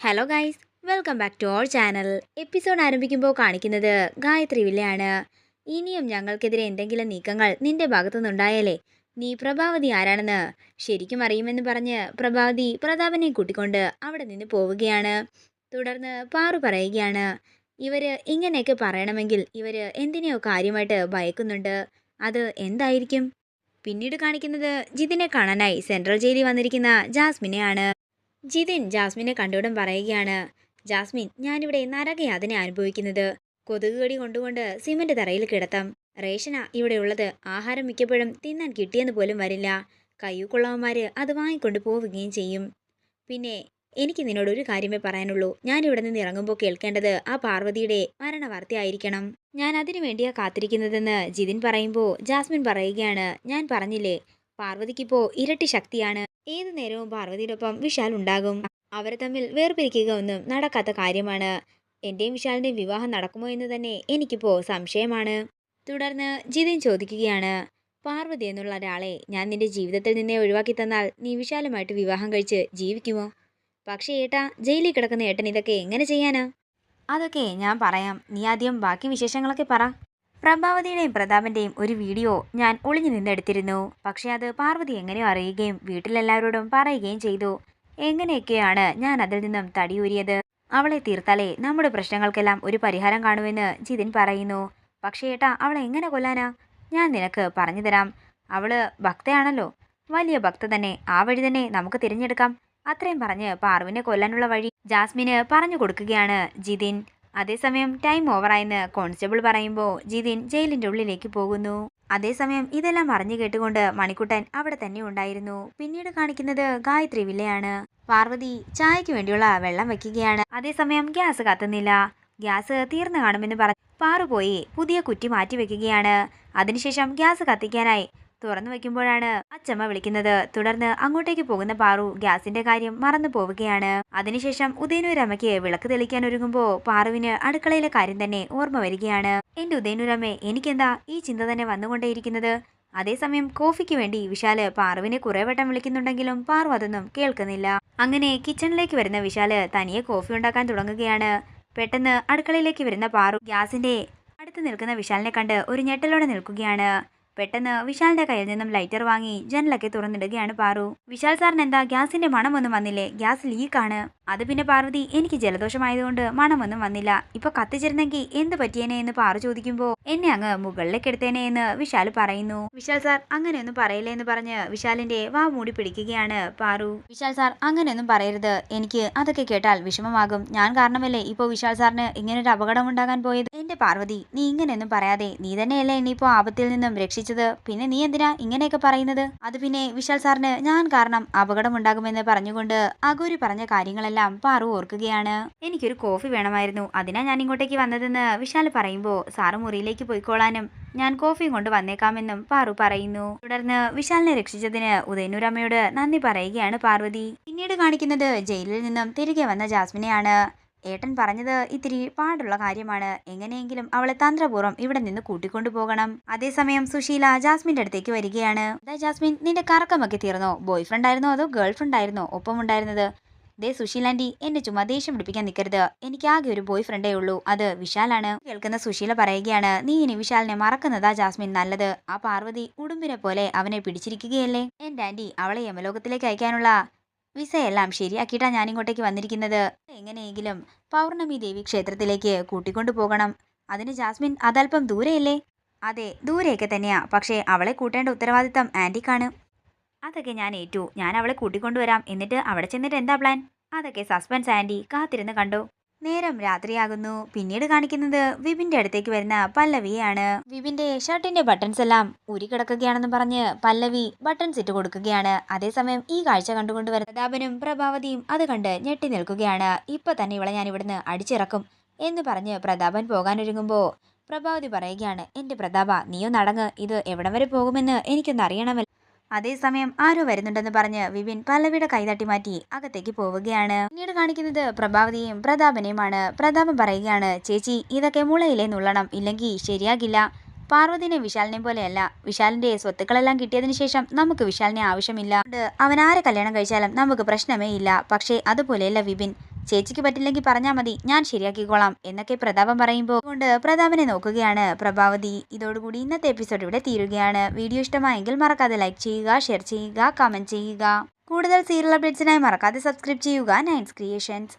Hello guys welcome back to our channel episode ആരംഭിക്കുമ്പോൾ കാണിക്കുന്നത് ഗായത്രി വില്ലയാണ്. ഇനിയും ഞങ്ങൾക്കെതിരെ എന്തെങ്കിലും നീക്കങ്ങൾ നിന്റെ ഭാഗത്തുനിന്നുണ്ടായാലേ നീ പ്രഭാവതി ആരാണെന്ന് ശരിക്കും അറിയുമെന്ന് പറഞ്ഞ് പ്രഭാവതി പ്രതാപനെ കൂട്ടിക്കൊണ്ട് അവിടെ നിന്ന് പോവുകയാണ്. തുടർന്ന് പാറു പറയുകയാണ് ഇവർ ഇങ്ങനെയൊക്കെ പറയണമെങ്കിൽ ഇവർ എന്തിനെയോ കാര്യമായിട്ട് ഭയക്കുന്നുണ്ട്. അത് എന്തായിരിക്കും? പിന്നീട് കാണിക്കുന്നത് ജിതിനെ കാണാനായി സെൻട്രൽ ജയിലിൽ വന്നിരിക്കുന്ന ജാസ്മിനെയാണ്. ജിതിൻ ജാസ്മിനെ കണ്ടുവിടം പറയുകയാണ് ജാസ്മിൻ ഞാനിവിടെ നരകയാതന അനുഭവിക്കുന്നത്. കൊതുക് കടി കൊണ്ടുകൊണ്ട് സിമന്റ് തറയിൽ കിടത്താം. റേഷനാ ഇവിടെ ഉള്ളത്. ആഹാരം മിക്കപ്പോഴും തിന്നാൻ കിട്ടിയെന്ന് പോലും വരില്ല. കയ്യൂക്കുള്ളവന്മാർ അത് വാങ്ങിക്കൊണ്ട് പോവുകയും ചെയ്യും. പിന്നെ എനിക്ക് നിന്നോട് ഒരു കാര്യമേ പറയാനുള്ളൂ. ഞാൻ ഇവിടെ നിന്ന് ഇറങ്ങുമ്പോൾ കേൾക്കേണ്ടത് ആ പാർവതിയുടെ മരണവാർത്തയായിരിക്കണം. ഞാൻ അതിനു വേണ്ടിയാ കാത്തിരിക്കുന്നതെന്ന് ജിതിൻ പറയുമ്പോൾ ജാസ്മിൻ പറയുകയാണ് ഞാൻ പറഞ്ഞില്ലേ പാർവതിക്കിപ്പോ ഇരട്ടി ശക്തിയാണ്. ഏതു നേരവും പാർവതിയോടൊപ്പം വിശാൽ ഉണ്ടാകും. അവരെ തമ്മിൽ വേർപിരിക്കുക ഒന്നും നടക്കാത്ത കാര്യമാണ്. എന്റെയും വിശാലിന്റെയും വിവാഹം നടക്കുമോ എന്ന് തന്നെ എനിക്കിപ്പോ സംശയമാണ്. തുടർന്ന് ജിതിൻ ചോദിക്കുകയാണ് പാർവതി എന്നുള്ള ഒരാളെ ഞാൻ നിന്റെ ജീവിതത്തിൽ നിന്നെ ഒഴിവാക്കി തന്നാൽ നീ വിശാലമായിട്ട് വിവാഹം കഴിച്ച് ജീവിക്കുമോ? പക്ഷേ ഏട്ടാ ജയിലിൽ കിടക്കുന്ന ഏട്ടൻ ഇതൊക്കെ എങ്ങനെ ചെയ്യാനാ? അതൊക്കെ ഞാൻ പറയാം. നീ ആദ്യം ബാക്കി വിശേഷങ്ങളൊക്കെ പറ. പ്രഭാവതിയുടെയും പ്രതാപന്റെയും ഒരു വീഡിയോ ഞാൻ ഒളിഞ്ഞു നിന്നെടുത്തിരുന്നു. പക്ഷെ അത് പാർവതി എങ്ങനെയോ അറിയുകയും വീട്ടിലെല്ലാവരോടും പറയുകയും ചെയ്തു. എങ്ങനെയൊക്കെയാണ് ഞാൻ അതിൽ നിന്നും തടിയൂരിയത്? അവളെ തീർത്താലേ നമ്മുടെ പ്രശ്നങ്ങൾക്കെല്ലാം ഒരു പരിഹാരം കാണുമെന്ന് ജിതിൻ പറയുന്നു. പക്ഷേ ഏട്ടാ അവളെ എങ്ങനെ കൊല്ലാനാ? ഞാൻ നിനക്ക് പറഞ്ഞു തരാം. അവൾ ഭക്തയാണല്ലോ. വലിയ ഭക്ത തന്നെ. ആ വഴി തന്നെ നമുക്ക് തിരഞ്ഞെടുക്കാം. അത്രയും പറഞ്ഞ് പാർവിനെ കൊല്ലാനുള്ള വഴി ജാസ്മിന് പറഞ്ഞു കൊടുക്കുകയാണ് ജിതിൻ. അതേസമയം ടൈം ഓവറായെന്ന് കോൺസ്റ്റബിൾ പറയുമ്പോൾ ജിതിൻ ജയിലിന്റെ ഉള്ളിലേക്ക് പോകുന്നു. അതേസമയം ഇതെല്ലാം അറിഞ്ഞു കേട്ടുകൊണ്ട് മണിക്കുട്ടൻ അവിടെ തന്നെ ഉണ്ടായിരുന്നു. പിന്നീട് കാണിക്കുന്നത് ഗായത്രി വില്ലയാണ്. പാർവതി ചായക്ക് വേണ്ടിയുള്ള വെള്ളം വയ്ക്കുകയാണ് അതേസമയം ഗ്യാസ് കത്തുന്നില്ല. ഗ്യാസ് തീർന്നു കാണുമെന്ന് പറഞ്ഞു പാറു പോയി പുതിയ കുറ്റി മാറ്റി വെക്കുകയാണ്. അതിനുശേഷം ഗ്യാസ് കത്തിക്കാനായി തുറന്നു വെക്കുമ്പോഴാണ് അച്ചമ്മ വിളിക്കുന്നത്. തുടർന്ന് അങ്ങോട്ടേക്ക് പോകുന്ന പാറു ഗ്യാസിന്റെ കാര്യം മറന്നു പോവുകയാണ്. അതിനുശേഷം ഉദയനൂരമ്മയ്ക്ക് വിളക്ക് തെളിക്കാൻ ഒരുങ്ങുമ്പോ പാറുവിന് അടുക്കളയിലെ കാര്യം തന്നെ ഓർമ്മ വരികയാണ്. എന്റെ ഉദയനൂരമ്മേ എനിക്കെന്താ ഈ ചിന്ത തന്നെ വന്നുകൊണ്ടേയിരിക്കുന്നത്? അതേസമയം കോഫിക്ക് വേണ്ടി വിശാൽ പാറുവിനെ കുറെ വട്ടം വിളിക്കുന്നുണ്ടെങ്കിലും പാറു അതൊന്നും കേൾക്കുന്നില്ല. അങ്ങനെ കിച്ചണിലേക്ക് വരുന്ന വിശാൽ തനിയെ കോഫി ഉണ്ടാക്കാൻ തുടങ്ങുകയാണ്. പെട്ടെന്ന് അടുക്കളയിലേക്ക് വരുന്ന പാറു ഗ്യാസിന്റെ അടുത്ത് നിൽക്കുന്ന വിശാലിനെ കണ്ട് ഒരു ഞെട്ടലോടെ നിൽക്കുകയാണ്. പെട്ടെന്ന് വിശാലിന്റെ കയ്യിൽ നിന്നും ലൈറ്റർ വാങ്ങി ജനലൊക്കെ തുറന്നിടുകയാണ് പാറു. വിശാൽ സാറിന് എന്താ ഗ്യാസിന്റെ മണമൊന്നും വന്നില്ലേ? ഗ്യാസ് ലീക്കാണ് അത് പിന്നെ പാർവതി എനിക്ക് ജലദോഷമായതുകൊണ്ട് മണമൊന്നും വന്നില്ല. ഇപ്പൊ കത്തിച്ചിരുന്നെങ്കിൽ എന്ത് പറ്റിയേനെ എന്ന് പാറു ചോദിക്കുമ്പോ എന്നെ അങ്ങ് മുകളിലേക്ക് എടുത്തേനെ എന്ന് വിശാൽ പറയുന്നു. വിശാൽ സാർ അങ്ങനെയൊന്നും പറയില്ലേ എന്ന് പറഞ്ഞ് വിശാലിന്റെ വാ മൂടി പിടിക്കുകയാണ് പാറു. വിശാൽ സാർ അങ്ങനെയൊന്നും പറയരുത്. എനിക്ക് അതൊക്കെ കേട്ടാൽ വിഷമമാകും. ഞാൻ കാരണമല്ലേ ഇപ്പൊ വിശാൽ സാറിന് ഇങ്ങനൊരു അപകടം ഉണ്ടാകാൻ പോയത്? എന്റെ പാർവതി നീ ഇങ്ങനെയൊന്നും പറയാതെ. നീ തന്നെയല്ലേ ഇനിയിപ്പോ ആപത്തിൽ നിന്നും രക്ഷിച്ചത് പിന്നെ നീ എന്തിനാ ഇങ്ങനെയൊക്കെ പറയുന്നത്? അത് പിന്നെ വിശാൽ സാറിന് ഞാൻ കാരണം അപകടം ഉണ്ടാകുമെന്ന് പറഞ്ഞുകൊണ്ട് അഗൂരി പറഞ്ഞ കാര്യങ്ങളെല്ലാം പാറു ഓർക്കുകയാണ്. എനിക്കൊരു കോഫി വേണമായിരുന്നു. അതിനാ ഞാൻ ഇങ്ങോട്ടേക്ക് വന്നതെന്ന് വിശാൽ പറയുമ്പോൾ സാറ് മുറിയിലേക്ക് പോയിക്കോളാനും ഞാൻ കോഫിയും കൊണ്ട് വന്നേക്കാമെന്നും പാറു പറയുന്നു. തുടർന്ന് വിശാലിനെ രക്ഷിച്ചതിന് ഉദയനൂരമ്മയോട് നന്ദി പറയുകയാണ് പാർവതി. പിന്നീട് കാണിക്കുന്നത് ജയിലിൽ നിന്നും തിരികെ വന്ന ജാസ്മിനെയാണ്. ഏട്ടൻ പറഞ്ഞത് ഇത്തിരി പാടുള്ള കാര്യമാണ്. എങ്ങനെയെങ്കിലും അവളെ തന്ത്രപൂർവം ഇവിടെ നിന്ന് കൂട്ടിക്കൊണ്ടു പോകണം. അതേസമയം സുശീല ജാസ്മിന്റെ അടുത്തേക്ക് വരികയാണ്. അതാ ജാസ്മിൻ നിന്റെ കറക്കമൊക്കെ തീർന്നോ? ബോയ് ഫ്രണ്ട് ആയിരുന്നോ അതോ ഗേൾ ഫ്രണ്ട് ആയിരുന്നോ ഒപ്പം ഉണ്ടായിരുന്നത് ദേ സുശീലാന്റി എന്നെ ചുമ്മാ ദേഷ്യം പിടിപ്പിക്കാൻ നിൽക്കരുത് എനിക്ക് ആകെ ഒരു ബോയ് ഫ്രണ്ടേ ഉള്ളൂ. അത് വിശാലാണ്. കേൾക്കുന്ന സുശീല പറയുകയാണ് നീ ഇനി വിശാലിനെ മറക്കുന്നതാ ജാസ്മിൻ നല്ലത്. ആ പാർവതി ഉടുമ്പിനെ പോലെ അവനെ പിടിച്ചിരിക്കുകയല്ലേ? എന്റെ ആന്റി അവളെ യമലോകത്തിലേക്ക് അയക്കാനുള്ള വിസയെല്ലാം ശരിയാക്കിയിട്ടാണ് ഞാൻ ഇങ്ങോട്ടേക്ക് വന്നിരിക്കുന്നത്. എങ്ങനെയെങ്കിലും പൗർണമി ദേവി ക്ഷേത്രത്തിലേക്ക് കൂട്ടിക്കൊണ്ടു പോകണം. അതിന് ജാസ്മിൻ അതല്പം ദൂരെയല്ലേ? അതെ ദൂരെയൊക്കെ തന്നെയാ. പക്ഷേ അവളെ കൂട്ടേണ്ട ഉത്തരവാദിത്തം ആന്റിക്കാണ് അതൊക്കെ ഞാൻ ഏറ്റു. ഞാൻ അവളെ കൂട്ടിക്കൊണ്ടുവരാം എന്നിട്ട് അവിടെ ചെന്നിട്ട് എന്താ പ്ലാൻ? അതൊക്കെ സസ്പെൻസ് ആന്റി കാത്തിരുന്ന് കണ്ടു. നേരം രാത്രിയാകുന്നു. പിന്നീട് കാണിക്കുന്നത് വിപിന്റെ അടുത്തേക്ക് വരുന്ന പല്ലവിയാണ് വിപിന്റെ ഷർട്ടിന്റെ ബട്ടൺസ് എല്ലാം ഉരുകിടക്കുകയാണെന്ന് പറഞ്ഞ് പല്ലവി ബട്ടൺസ് ഇട്ട് കൊടുക്കുകയാണ്. അതേസമയം ഈ കാഴ്ച കണ്ടുകൊണ്ട് വരുന്ന പ്രതാപനും പ്രഭാവതിയും അത് കണ്ട് ഞെട്ടി നിൽക്കുകയാണ്. ഇപ്പൊ തന്നെ ഇവളെ ഞാൻ ഇവിടുന്ന് അടിച്ചിറക്കും എന്ന് പറഞ്ഞ് പ്രതാപൻ പോകാനൊരുങ്ങുമ്പോൾ പ്രഭാവതി പറയുകയാണ് എന്റെ പ്രതാപ നീയോ നടങ്ങ് ഇത് എവിടം വരെ പോകുമെന്ന് എനിക്കൊന്ന് അറിയണമല്ലോ. അതേസമയം ആരോ വരുന്നുണ്ടെന്ന് പറഞ്ഞ് വിപിൻ പല്ലവിയുടെ കൈതട്ടി മാറ്റി അകത്തേക്ക് പോവുകയാണ്. പിന്നീട് കാണിക്കുന്നത് പ്രഭാവതിയും പ്രതാപനെയുമാണ്. പ്രതാപൻ പറയുകയാണ് ചേച്ചി ഇതൊക്കെ മുളയിലേ നുള്ളണം. ഇല്ലെങ്കിൽ ശരിയാകില്ല. പാർവതിനെ വിശാലിനെ പോലെയല്ല. വിശാലിന്റെ സ്വത്തുക്കളെല്ലാം കിട്ടിയതിനു ശേഷം നമുക്ക് വിശാലിനെ ആവശ്യമില്ല. അവൻ ആരെ കല്യാണം കഴിച്ചാലും നമുക്ക് പ്രശ്നമേ ഇല്ല. പക്ഷേ അതുപോലെയല്ല വിപിൻ. ചേച്ചിക്ക് പറ്റില്ലെങ്കിൽ പറഞ്ഞാൽ മതി. ഞാൻ ശരിയാക്കിക്കോളാം എന്നൊക്കെ പ്രതാപൻ പറയുമ്പോൾ കൊണ്ട് പ്രതാപനെ നോക്കുകയാണ്. പ്രഭാവതി ഇതോടുകൂടി ഇന്നത്തെ എപ്പിസോഡ് ഇവിടെ തീരുകയാണ്. വീഡിയോ ഇഷ്ടമായെങ്കിൽ മറക്കാതെ ലൈക്ക് ചെയ്യുക ഷെയർ ചെയ്യുക കമന്റ് ചെയ്യുക. കൂടുതൽ സീരിയൽ അപ്ഡേറ്റ്സിനായി മറക്കാതെ സബ്സ്ക്രൈബ് ചെയ്യുക. നയൻസ് ക്രിയേഷൻസ്